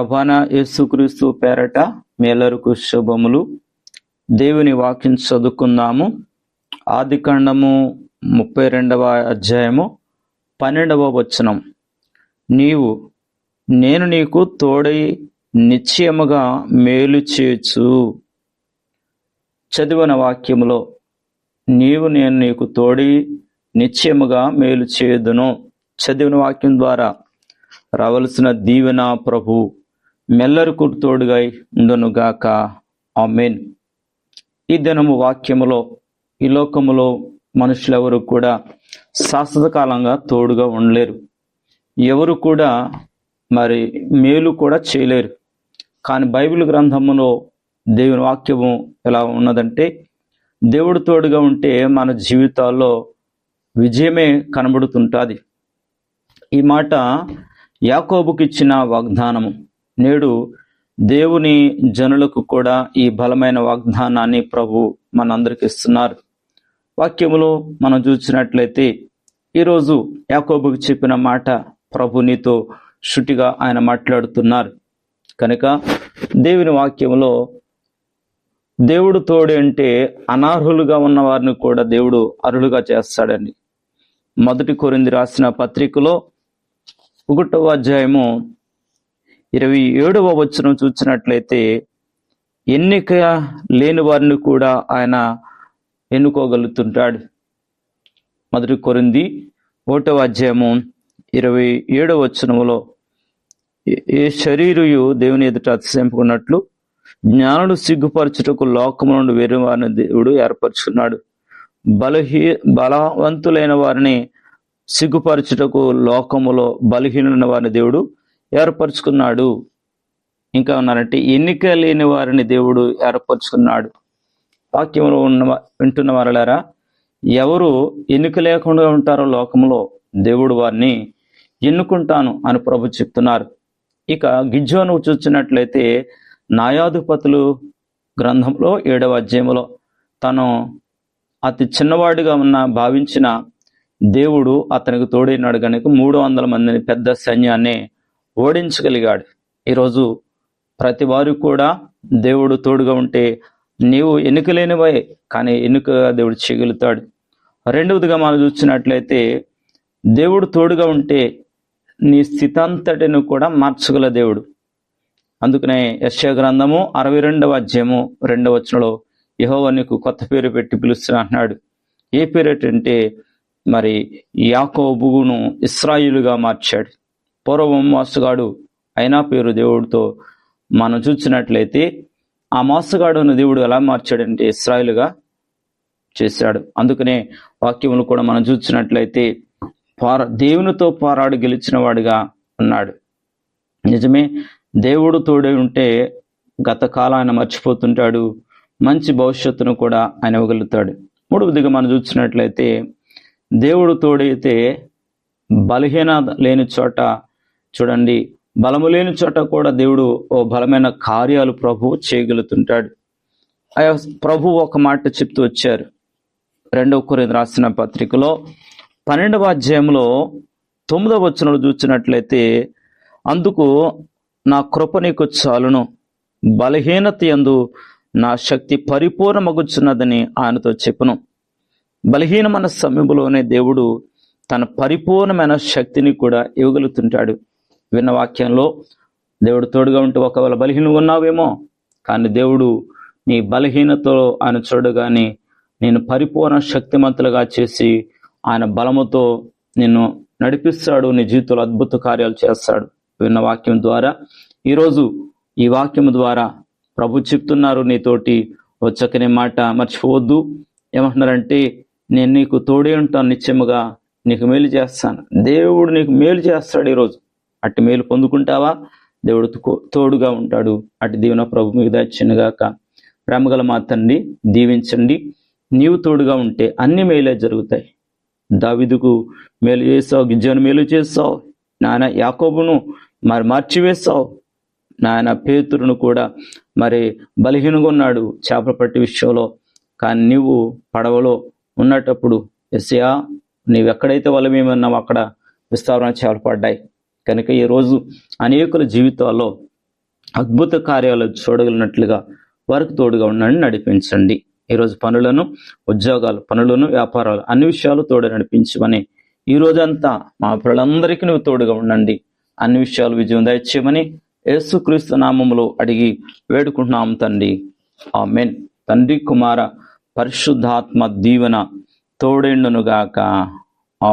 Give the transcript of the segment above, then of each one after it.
ప్రభాన యేసుక్రీస్తు పేరట మేలరుకు శుభములు. దేవుని వాక్యం చదువుకుందాము. ఆది ఖండము ముప్పై రెండవ అధ్యాయము పన్నెండవ వచనం. నీవు నేను నీకు తోడై నిశ్చయముగా మేలు చేయొచ్చు చదివిన వాక్యములో నీవు నేను నీకు తోడి నిశ్చయముగా మేలు చేయదును. చదివిన వాక్యం ద్వారా రావలసిన దీవెన ప్రభు. మెల్లరుకు తోడుగా ఉండునుగాక. ఆమెన్. ఈ దినము వాక్యములో ఈ లోకములో మనుషులెవరు కూడా శాశ్వత కాలంగా తోడుగా ఉండలేరు. ఎవరు కూడా మరి మేలు కూడా చేయలేరు. కానీ బైబిల్ గ్రంథములో దేవుని వాక్యము ఎలా ఉన్నదంటే దేవుడు తోడుగా ఉంటే మన జీవితాల్లో విజయమే కనబడుతుంటుంది. ఈ మాట యాకోబుకి ఇచ్చిన వాగ్దానము. నేడు దేవుని జనులకు కూడా ఈ బలమైన వాగ్దానాన్ని ప్రభు మనందరికి ఇస్తున్నారు. వాక్యములో మనం చూసినట్లయితే ఈరోజు యాకోబుకి చెప్పిన మాట ప్రభు నీతో శుటిగా ఆయన మాట్లాడుతున్నారు. కనుక దేవుని వాక్యములో దేవుడు తోడు అంటే అనార్హులుగా ఉన్న వారిని కూడా దేవుడు అర్హులుగా చేస్తాడండి. మొదటి కొరింది రాసిన పత్రికలో ఒకటవ అధ్యాయము ఇరవై ఏడవ వచనం చూసినట్లయితే ఎన్నిక లేని వారిని కూడా ఆయన ఎన్నుకోగలుగుతుంటాడు. మొదటి కొరింది ఒకటవ అధ్యాయము ఇరవై ఏడవ వచనములో ఏ శరీరయు దేవుని ఎదుట అతిశంపుకున్నట్లు జ్ఞానుడు సిగ్గుపరచుటకు లోకము నుండి వేరే వారిని దేవుడు ఏర్పరచుకున్నాడు బలహీ బలవంతులైన వారిని సిగ్గుపరచుటకు లోకములో బలహీనులైన వారిని దేవుడు ఏర్పరచుకున్నాడు. ఇంకా ఉన్నారంటే ఎన్నిక లేని వారిని దేవుడు ఏర్పరచుకున్నాడు. వాక్యంలో ఉన్న వింటున్న వారలారా ఎవరు ఎన్నిక లేకుండా ఉంటారో లోకంలో దేవుడు వారిని ఎన్నుకుంటాను అని ప్రభు చెప్తున్నారు. ఇక గిజ్జోను చూసినట్లయితే న్యాయాధిపతులు గ్రంథంలో ఏడవ అధ్యాయంలో తను అతి చిన్నవాడిగా ఉన్న భావించిన దేవుడు అతనికి తోడైనాడు కనుక మూడు వందల మందిని పెద్ద సైన్యాన్ని ఓడించగలిగాడు. ఈరోజు ప్రతి వారు కూడా దేవుడు తోడుగా ఉంటే నీవు ఎన్నికలేనివే కానీ ఎన్నికగా దేవుడు చేయగలుగుతాడు. రెండవదిగా మనం చూసినట్లయితే దేవుడు తోడుగా ఉంటే నీ స్థితంతటిని కూడా మార్చగల దేవుడు. అందుకనే యశ గ్రంథము అరవై రెండవ అధ్యాయము రెండవ వచనంలో యహోవ నీకు కొత్త పేరు పెట్టి పిలుస్తున్నా అంటున్నాడు. ఏ పేరు ఏంటంటే మరి యాకోబును ఇస్రాయిలుగా మార్చాడు. పూర్వం మోసగాడు అయినా పేరు దేవుడితో మనం చూసినట్లయితే ఆ మోసగాడును దేవుడు ఎలా మార్చాడంటే ఇస్రాయిలుగా చేశాడు. అందుకనే వాక్యములు కూడా మనం చూసినట్లయితే పోరా దేవునితో పోరాడు గెలిచిన వాడిగా ఉన్నాడు. నిజమే దేవుడు తోడే ఉంటే గత కాలాన్ని ఆయన మర్చిపోతుంటాడు మంచి భవిష్యత్తును కూడా ఆయన ఇవ్వగలుగుతాడు. మూడవదిగా మనం చూసినట్లయితే దేవుడు తోడైతే బలహీన లేని చోట చూడండి బలము లేని చోట కూడా దేవుడు ఓ బలమైన కార్యాలు ప్రభు చేయగలుగుతుంటాడు. ఆయా ప్రభు ఒక మాట చెప్తూ వచ్చారు. రెండవ కొరింది రాసిన పత్రికలో పన్నెండవ అధ్యాయంలో తొమ్మిదవ వచనంలో చూసినట్లయితే అందుకు నా కృప నీకు చాలును బలహీనత యందు నా శక్తి పరిపూర్ణమగుచున్నదని ఆయనతో చెప్పును. బలహీనమైన సమయంలోనే దేవుడు తన పరిపూర్ణమైన శక్తిని కూడా ఇవ్వగలుగుతుంటాడు. విన్న వాక్యంలో దేవుడు తోడుగా ఉంటూ ఒకవేళ బలహీనంగా ఉన్నావేమో కానీ దేవుడు నీ బలహీనతలో ఆయన చూడగానే నేను పరిపూర్ణ శక్తిమంతులుగా చేసి ఆయన బలముతో నిన్ను నడిపిస్తాడు నీ జీవితంలో అద్భుత కార్యాలు చేస్తాడు. విన్న వాక్యం ద్వారా ఈరోజు ఈ వాక్యం ద్వారా ప్రభు చెప్తున్నారు నీతోటి వచ్చకనే మాట మర్చిపోవద్దు. ఏమంటున్నారంటే నేను నీకు తోడే ఉంటాను నిత్యముగా నీకు మేలు చేస్తాను. దేవుడు నీకు మేలు చేస్తాడు ఈరోజు. అట్టి మేలు పొందుకుంటావా? దేవుడు తోడుగా ఉంటాడు. అటు దీవెన ప్రభు మీద చిన్నగాక ప్రేమగల మా తండ్రి దీవించండి. నీవు తోడుగా ఉంటే అన్ని మేలే జరుగుతాయి. దావిదుకు మేలు చేస్తావు గిజ్జను మేలు చేస్తావు నాయన యాకోబును మరి మార్చివేస్తావు నాయన పేతురును కూడా మరి బలహీనంగా ఉన్నాడు చేపల పట్టి విషయంలో. కానీ నీవు పడవలో ఉన్నటప్పుడు ఎస్యా నీవెక్కడైతే వలమేమన్నావు అక్కడ విస్తారణ చేపలు పడ్డాయి. కనుక ఈరోజు అనేకుల జీవితాల్లో అద్భుత కార్యాలు చూడగలిగినట్లుగా వారికి తోడుగా ఉండండి నడిపించండి. ఈరోజు పనులను ఉద్యోగాలు పనులను వ్యాపారాలు అన్ని విషయాలు తోడు నడిపించమని ఈ రోజంతా మా పిల్లలందరికీ నువ్వు తోడుగా ఉండండి. అన్ని విషయాలు విజయం దయచేయమని యేసుక్రీస్తు నామములో అడిగి వేడుకుంటున్నాం తండ్రి. ఆ మెన్ తండ్రి కుమార పరిశుద్ధాత్మ దీవెన తోడేండునుగాక.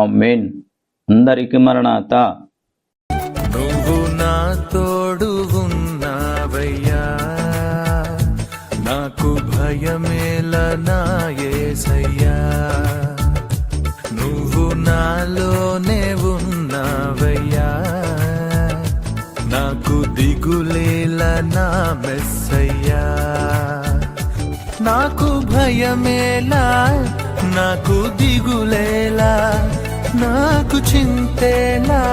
మెయిన్ అందరికీ మరణాత. మెస్సయ్యా నాకు భయమేలా నాకు దిగులేలా నాకు చింతేలా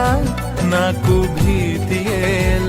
నాకు భీతి ఎలా